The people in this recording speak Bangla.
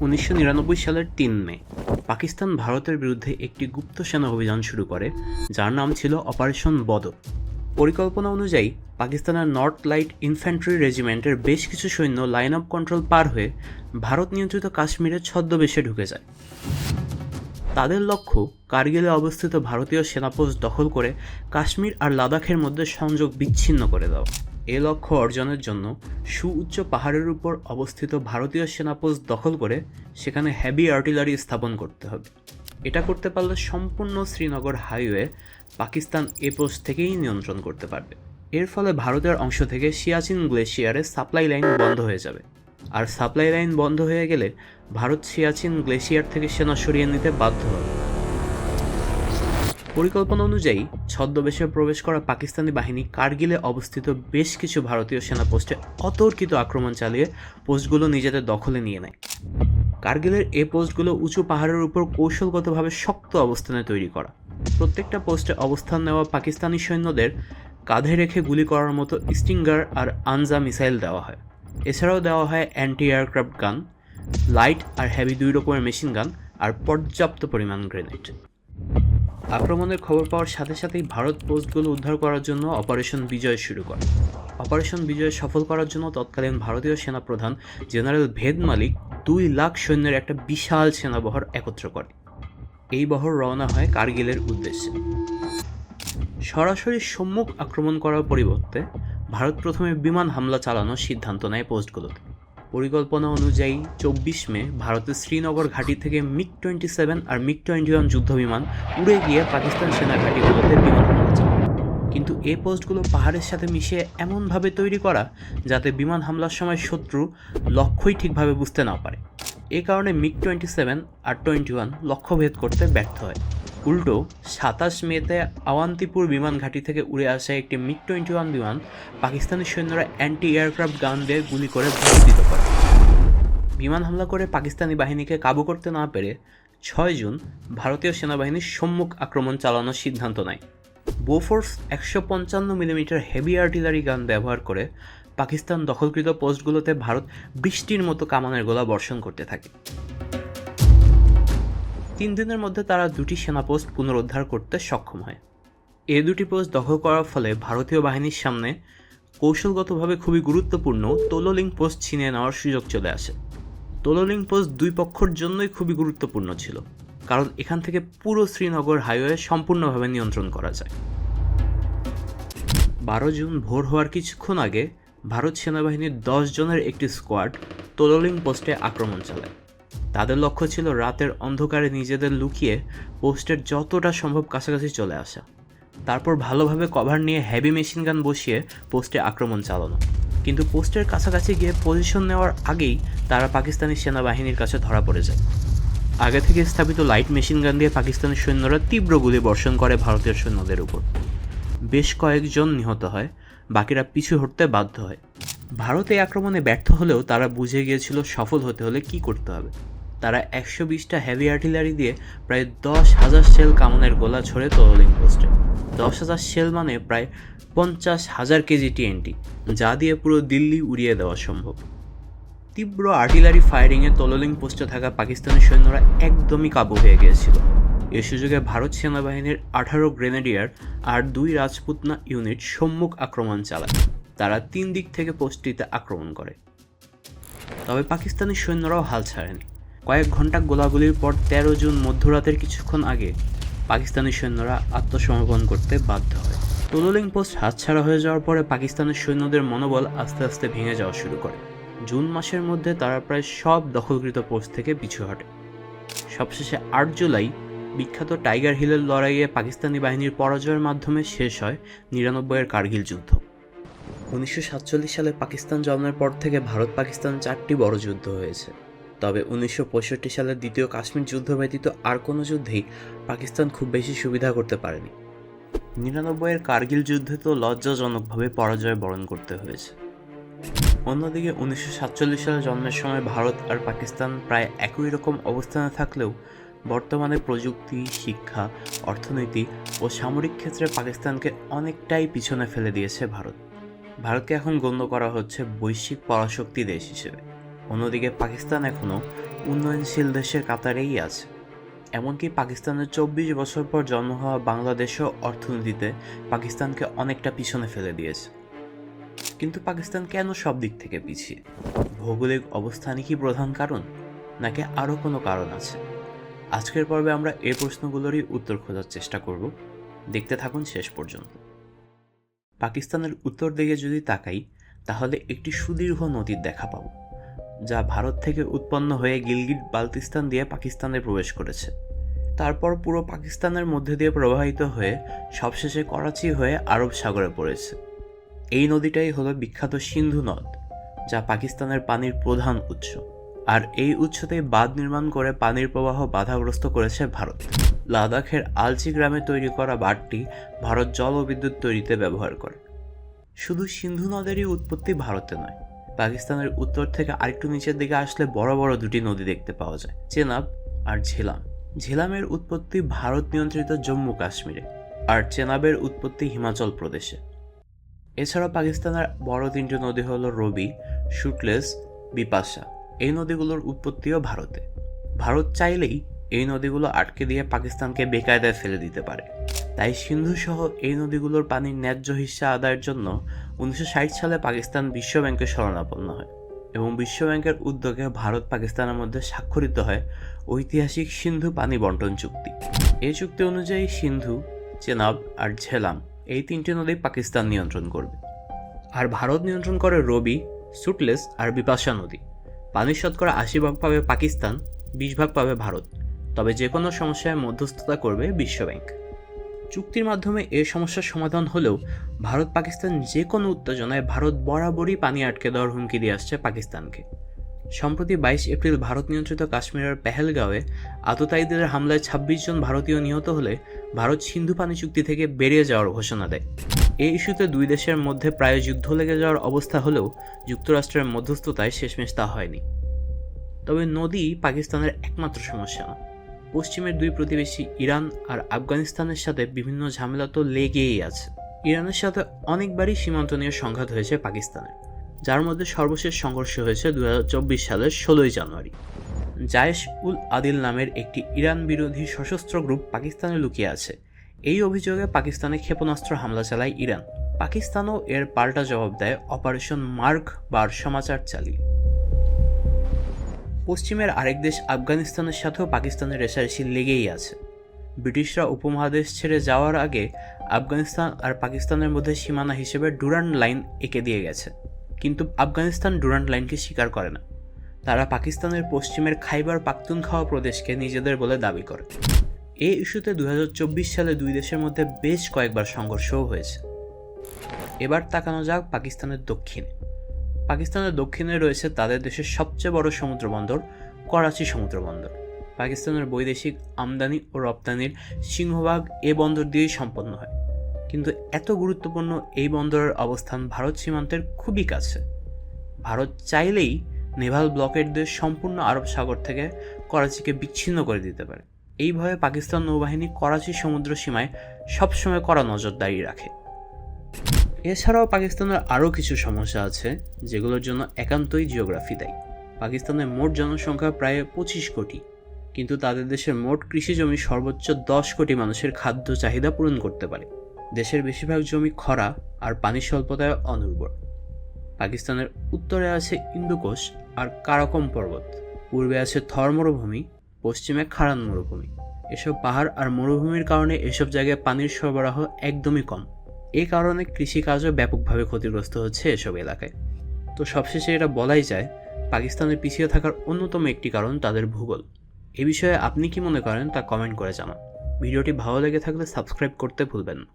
উনিশশো নিরানব্বই সালের তিন মে, পাকিস্তান ভারতের বিরুদ্ধে একটি গুপ্ত সেনা অভিযান শুরু করে, যার নাম ছিল অপারেশন বদর। পরিকল্পনা অনুযায়ী, পাকিস্তানের নর্থ লাইট ইনফ্যান্ট্রি রেজিমেন্টের বেশ কিছু সৈন্য লাইন অফ কন্ট্রোল পার হয়ে ভারত নিয়ন্ত্রিত কাশ্মীরের ছদ্মবেশে ঢুকে যায়। তাদের লক্ষ্য, কার্গিলে অবস্থিত ভারতীয় সেনাপোস্ট দখল করে কাশ্মীর আর লাদাখের মধ্যে সংযোগ বিচ্ছিন্ন করে দেওয়া। এ লক্ষ্য অর্জনের জন্য সুউচ্চ পাহাড়ের উপর অবস্থিত ভারতীয় সেনাপোস্ট দখল করে সেখানে হেভি আর্টিলারি স্থাপন করতে হবে। এটা করতে পারলে সম্পূর্ণ শ্রীনগর হাইওয়ে পাকিস্তান এ পোস্ট থেকেই নিয়ন্ত্রণ করতে পারবে। এর ফলে ভারতের অংশ থেকে সিয়াচিন গ্লেশিয়ারে সাপ্লাই লাইন বন্ধ হয়ে যাবে। আর সাপ্লাই লাইন বন্ধ হয়ে গেলে ভারত সিয়াচিন গ্লেশিয়ার থেকে সেনা সরিয়ে নিতে বাধ্য হবে। পরিকল্পনা অনুযায়ী ছদ্মবেশে প্রবেশ করা পাকিস্তানি বাহিনী কার্গিলে অবস্থিত বেশ কিছু ভারতীয় সেনা পোস্টে অতর্কিত আক্রমণ চালিয়ে পোস্টগুলো নিজেদের দখলে নিয়ে নেয়। কার্গিলের এ পোস্টগুলো উঁচু পাহাড়ের উপর কৌশলগতভাবে শক্ত অবস্থানে তৈরি করা। প্রত্যেকটা পোস্টে অবস্থান নেওয়া পাকিস্তানি সৈন্যদের কাঁধে রেখে গুলি করার মতো স্টিঙ্গার আর আনজা মিসাইল দেওয়া হয়। এছাড়াও দেওয়া হয় অ্যান্টি এয়ারক্রাফট গান, লাইট আর হেভি দুই রকমের মেশিন গান আর পর্যাপ্ত পরিমাণ গ্রেনেড। আক্রমণের খবর পাওয়ার সাথে সাথেই ভারত পোস্টগুলো উদ্ধার করার জন্য অপারেশন বিজয় শুরু করে। অপারেশন বিজয় সফল করার জন্য তৎকালীন ভারতীয় সেনাপ্রধান জেনারেল ভেদ মালিক দুই লাখ সৈন্যের একটা বিশাল সেনাবহর একত্র করে। এই বহর রওনা হয় কার্গিলের উদ্দেশ্যে। সরাসরি সম্মুখ আক্রমণ করার পরিবর্তে ভারত প্রথমে বিমান হামলা চালানোর সিদ্ধান্ত নেয় পোস্টগুলোতে। পরিকল্পনা অনুযায়ী চব্বিশ মে ভারতের শ্রীনগর ঘাঁটি থেকে মিগ টোয়েন্টি সেভেন আর মিগ টোয়েন্টি ওয়ান যুদ্ধবিমান উড়ে গিয়ে পাকিস্তান সেনা ঘাঁটিগুলোতে বিমান কিন্তু এই পোস্টগুলো পাহাড়ের সাথে মিশে এমনভাবে তৈরি করা যাতে বিমান হামলার সময় শত্রু লক্ষ্যই ঠিকভাবে বুঝতে না পারে। এ কারণে মিগ টোয়েন্টি সেভেন আর টোয়েন্টি ওয়ান লক্ষ্যভেদ করতে ব্যর্থ হয়। উল্টো সাতাশ মেতে আওয়ান্তিপুর বিমান ঘাঁটি থেকে উড়ে আসা একটি মিগ টোয়েন্টি ওয়ান বিমান পাকিস্তানি সৈন্যরা অ্যান্টি এয়ারক্রাফট গান দিয়ে গুলি করে ভূপাতিত করে। বিমান হামলা করে পাকিস্তানি বাহিনীকে কাবু করতে না পেরে ছয় জুন ভারতীয় সেনাবাহিনীর সম্মুখ আক্রমণ চালানোর সিদ্ধান্ত নেয়। বোফোর্স একশো পঞ্চান্ন মিলিমিটার হেভি আর্টিলারি গান ব্যবহার করে পাকিস্তান দখলকৃত পোস্টগুলোতে ভারত বৃষ্টির মতো কামানের গোলা বর্ষণ করতে থাকে। তিন দিনের মধ্যে তারা দুটি সেনা পোস্ট পুনরুদ্ধার করতে সক্ষম হয়। এ দুটি পোস্ট দখল করার ফলে ভারতীয় বাহিনীর সামনে কৌশলগতভাবে খুবই গুরুত্বপূর্ণ তোলোলিং পোস্ট ছিনিয়ে নেওয়ার সুযোগ চলে আসে। তোলোলিং পোস্ট দুই পক্ষের জন্যই খুবই গুরুত্বপূর্ণ ছিল, কারণ এখান থেকে পুরো শ্রীনগর হাইওয়ে সম্পূর্ণভাবে নিয়ন্ত্রণ করা যায়। বারো জুন ভোর হওয়ার কিছুক্ষণ আগে ভারত সেনাবাহিনীর দশ জনের একটি স্কোয়াড তোলোলিং পোস্টে আক্রমণ চালায়। তাদের লক্ষ্য ছিল রাতের অন্ধকারে নিজেদের লুকিয়ে পোস্টের যতটা সম্ভব কাছাকাছি চলে আসা। তারপর ভালোভাবে কভার নিয়ে হেভি মেশিন গান বসিয়ে পোস্টে আক্রমণ চালানো। কিন্তু পোস্টের কাছাকাছি গিয়ে পজিশন নেওয়ার আগেই তারা পাকিস্তানি সেনাবাহিনীর কাছে ধরা পড়ে যায়। আগে থেকে স্থাপিত লাইট মেশিন গান দিয়ে পাকিস্তানি সৈন্যরা তীব্র গুলি বর্ষণ করে ভারতীয় সৈন্যদের উপর। বেশ কয়েকজন নিহত হয়, বাকিরা পিছু হটতে বাধ্য হয়। ভারত এই আক্রমণে ব্যর্থ হলেও তারা বুঝে গিয়েছিল সফল হতে হলে কি করতে হবে। তারা একশো বিশটা হেভি আর্টিলারি দিয়ে প্রায় দশ হাজার শেল কামনের গোলা ছড়ে তোলিং পোস্টে। দশ হাজার শেল মানে প্রায় পঞ্চাশ হাজার কেজি টিএনটি যা দিয়ে পুরো দিল্লি উড়িয়ে দেওয়া সম্ভব। তীব্র আর্টিলারি ফায়ারিংয়ে তোললিং পোস্টে থাকা পাকিস্তানি সৈন্যরা একদমই কাবু হয়ে গিয়েছিল। এ সুযোগে ভারত সেনাবাহিনীর আঠারো গ্রেনেডিয়ার আর দুই রাজপুতনা ইউনিট সম্মুখ আক্রমণ চালায়। তারা তিন দিক থেকে পোস্টটিতে আক্রমণ করে। তবে পাকিস্তানি সৈন্যরাও হাল ছাড়েনি। কয়েক ঘণ্টা গোলাগুলির পর তেরো জুন মধ্যরাতের কিছুক্ষণ আগে পাকিস্তানি সৈন্যরা আত্মসমর্পণ করতে বাধ্য হয়। তোলোলিং পোস্ট হাতছাড়া হয়ে যাওয়ার পরে পাকিস্তানের সৈন্যদের মনোবল আস্তে আস্তে ভেঙে যাওয়া শুরু করে। জুন মাসের মধ্যে তারা প্রায় সব দখলকৃত পোস্ট থেকে পিছু হটে। সবশেষে আট জুলাই বিখ্যাত টাইগার হিলের লড়াইয়ে পাকিস্তানি বাহিনীর পরাজয়ের মাধ্যমে শেষ হয় নিরানব্বইয়ের কার্গিল যুদ্ধ। উনিশশো সাতচল্লিশ সালে পাকিস্তান জন্মের পর থেকে ভারত পাকিস্তান চারটি বড় যুদ্ধ হয়েছে। তবে উনিশশো পঁয়ষট্টি সালের দ্বিতীয় কাশ্মীর যুদ্ধ ব্যতীত আর কোনো যুদ্ধেই পাকিস্তান খুব বেশি সুবিধা করতে পারেনি। নিরানব্বইয়ের কার্গিল যুদ্ধে তো লজ্জাজনকভাবে পরাজয় বরণ করতে হয়েছে। অন্যদিকে উনিশশো সাতচল্লিশ সালে জন্মের সময় ভারত আর পাকিস্তান প্রায় একই রকম অবস্থানে থাকলেও বর্তমানে প্রযুক্তি, শিক্ষা, অর্থনীতি ও সামরিক ক্ষেত্রে পাকিস্তানকে অনেকটাই পিছনে ফেলে দিয়েছে ভারত। ভারতকে এখন গণ্য করা হচ্ছে বৈশ্বিক পরাশক্তি দেশ হিসেবে। অন্যদিকে পাকিস্তান এখনও উন্নয়নশীল দেশের কাতারেই আছে। এমনকি পাকিস্তানের চব্বিশ বছর পর জন্ম হওয়া বাংলাদেশও অর্থনীতিতে পাকিস্তানকে অনেকটা পিছনে ফেলে দিয়েছে। কিন্তু পাকিস্তান কেন সব দিক থেকে পিছিয়ে? ভৌগোলিক অবস্থানই কি প্রধান কারণ, নাকি আরও কোনো কারণ আছে? আজকের পর্বে আমরা এই প্রশ্নগুলোরই উত্তর খোঁজার চেষ্টা করব। দেখতে থাকুন শেষ পর্যন্ত। পাকিস্তানের উত্তর দিকে যদি তাকাই, তাহলে একটি সুদীর্ঘ নদীর দেখা পাবো। যা ভারত থেকে উৎপন্ন হয়ে গিলগিট বালতিস্তান দিয়ে পাকিস্তানে প্রবেশ করেছে। তারপর পুরো পাকিস্তানের মধ্যে দিয়ে প্রবাহিত হয়ে সবশেষে করাচি হয়ে আরব সাগরে পড়েছে। এই নদীটাই হলো বিখ্যাত সিন্ধু নদ, যা পাকিস্তানের পানির প্রধান উৎস। আর এই উৎসতেই বাঁধ নির্মাণ করে পানির প্রবাহ বাধাগ্রস্ত করেছে ভারত। লাদাখের আলচি গ্রামে তৈরি করা বাঁধটি ভারত জল ও বিদ্যুৎ তৈরিতে ব্যবহার করে। শুধু সিন্ধু নদেরই উৎপত্তি ভারতে নয় পাকিস্তানের উত্তর থেকে আরেকটু নিচের দিকে আসলে বড় বড় দুটি নদী দেখতে পাওয়া যায়, চেনাব আর ঝেলাম। ঝেলামের উৎপত্তি ভারত নিয়ন্ত্রিত জম্মু কাশ্মীরে আর চেনাবের উৎপত্তি হিমাচল প্রদেশে। এছাড়া পাকিস্তানের বড় তিনটি নদী হলো রবি শুটলেস বিপাশা। এই নদীগুলোর উৎপত্তিও ভারতে। ভারত চাইলেই এই নদীগুলো আটকে দিয়ে পাকিস্তানকে বেকায়দায় ফেলে দিতে পারে। তাই সিন্ধু সহ এই নদীগুলোর পানির ন্যায্য হিস্সা আদায়ের জন্য উনিশশো ষাট সালে পাকিস্তান বিশ্ব ব্যাংকের শরণাপন্ন হয় এবং বিশ্ব ব্যাংকের উদ্যোগে ভারত পাকিস্তানের মধ্যে স্বাক্ষরিত হয় ঐতিহাসিক সিন্ধু পানি বন্টন চুক্তি। এই চুক্তি অনুযায়ী সিন্ধু, চেনাব আর ঝেলাম এই তিনটি নদী পাকিস্তান নিয়ন্ত্রণ করবে। আর ভারত নিয়ন্ত্রণ করে রবি, সুটলেস আর বিপাশা নদী। পানির শতকরা আশি ভাগ পাবে পাকিস্তান, বিশ ভাগ পাবে ভারত। তবে যে কোনো সমস্যায় মধ্যস্থতা করবে বিশ্ব ব্যাংক চুক্তির মাধ্যমে এ সমস্যার সমাধান হলেও ভারত পাকিস্তান যে কোনো উত্তেজনায় ভারত বরাবরই পানি আটকে দেওয়ার হুমকি দিয়ে আসছে পাকিস্তানকে। সম্প্রতি বাইশ এপ্রিল ভারত নিয়ন্ত্রিত কাশ্মীরের পেহেলগাঁওয়ে আততায়ীদের হামলায় ছাব্বিশ জন ভারতীয় নিহত হলে ভারত সিন্ধু পানি চুক্তি থেকে বেরিয়ে যাওয়ার ঘোষণা দেয়। এই ইস্যুতে দুই দেশের মধ্যে প্রায় যুদ্ধ লেগে যাওয়ার অবস্থা হলেও যুক্তরাষ্ট্রের মধ্যস্থতায় শেষমেশ তা হয়নি। তবে নদী পাকিস্তানের একমাত্র সমস্যা। না পশ্চিমের দুই প্রতিবেশী ইরান আর আফগানিস্তানের সাথে বিভিন্ন ঝামেলা তো লেগেই আছে। ইরানের সাথে অনেকবারই সীমান্ত নিয়ে সংঘাত হয়েছে পাকিস্তানের যার মধ্যে সর্বশেষ সংঘর্ষ হয়েছে দু হাজার চব্বিশ সালের ষোলোই জানুয়ারি। জায়েশ উল আদিল নামের একটি ইরান বিরোধী সশস্ত্র গ্রুপ পাকিস্তানে লুকিয়ে আছে। এই অভিযোগে পাকিস্তানে ক্ষেপণাস্ত্র হামলা চালায় ইরান। পাকিস্তানও এর পাল্টা জবাব দেয় অপারেশন মার্ক বার সমাচার চালিয়ে। পশ্চিমের আরেক দেশ আফগানিস্তানের সাথেও পাকিস্তানের রেশারেশি লেগেই আছে। ব্রিটিশরা উপমহাদেশ ছেড়ে যাওয়ার আগে আফগানিস্তান আর পাকিস্তানের মধ্যে সীমানা হিসেবে ডুরান্ড লাইন এঁকে দিয়ে গেছে। কিন্তু আফগানিস্তান ডুরান্ড লাইনকে স্বীকার করে না। তারা পাকিস্তানের পশ্চিমের খাইবার পাখতুনখাওয়া প্রদেশকে নিজেদের বলে দাবি করে। এই ইস্যুতে দু হাজার চব্বিশ সালে দুই দেশের মধ্যে বেশ কয়েকবার সংঘর্ষও হয়েছে। এবার তাকানো যাক পাকিস্তানের দক্ষিণে। পাকিস্তানের দক্ষিণে রয়েছে তাদের দেশের সবচেয়ে বড় সমুদ্র বন্দর করাচি সমুদ্র বন্দর পাকিস্তানের বৈদেশিক আমদানি ও রপ্তানির সিংহভাগ এ বন্দর দিয়েই সম্পন্ন হয়। কিন্তু এত গুরুত্বপূর্ণ এই বন্দরের অবস্থান ভারত সীমান্তের খুবই কাছে। ভারত চাইলেই নেভাল ব্লকের দিয়ে সম্পূর্ণ আরব সাগর থেকে করাচিকে বিচ্ছিন্ন করে দিতে পারে। এই ভয়ে পাকিস্তান নৌবাহিনী করাচি সমুদ্র সীমায় সবসময় কড়া নজরদারি রাখে। এছাড়াও পাকিস্তানের আরও কিছু সমস্যা আছে, যেগুলোর জন্য একান্তই জিওগ্রাফি দেয়। পাকিস্তানের মোট জনসংখ্যা প্রায় পঁচিশ কোটি, কিন্তু তাদের দেশের মোট কৃষি জমি সর্বোচ্চ দশ কোটি মানুষের খাদ্য চাহিদা পূরণ করতে পারে। দেশের বেশিরভাগ জমি খরা আর পানি স্বল্পতায় অনুর্বর। পাকিস্তানের উত্তরে আছে ইন্দুকোষ আর কারাকম পর্বত, পূর্বে আছে থর মরুভূমি, পশ্চিমে খারান মরুভূমি। এসব পাহাড় আর মরুভূমির কারণে এসব জায়গায় পানির সরবরাহ একদমই কম। এই কারণে কৃষিকাজও ব্যাপকভাবে ক্ষতিগ্রস্ত হচ্ছে এসব এলাকায়। তো সবশেষে এটা বলাই যায় পাকিস্তানের পিছিয়ে থাকার অন্যতম একটি কারণ তাদের ভূগোল। এ বিষয়ে আপনি কি মনে করেন তা কমেন্ট করে জানান। ভিডিওটি ভালো লেগে থাকলে সাবস্ক্রাইব করতে ভুলবেন না।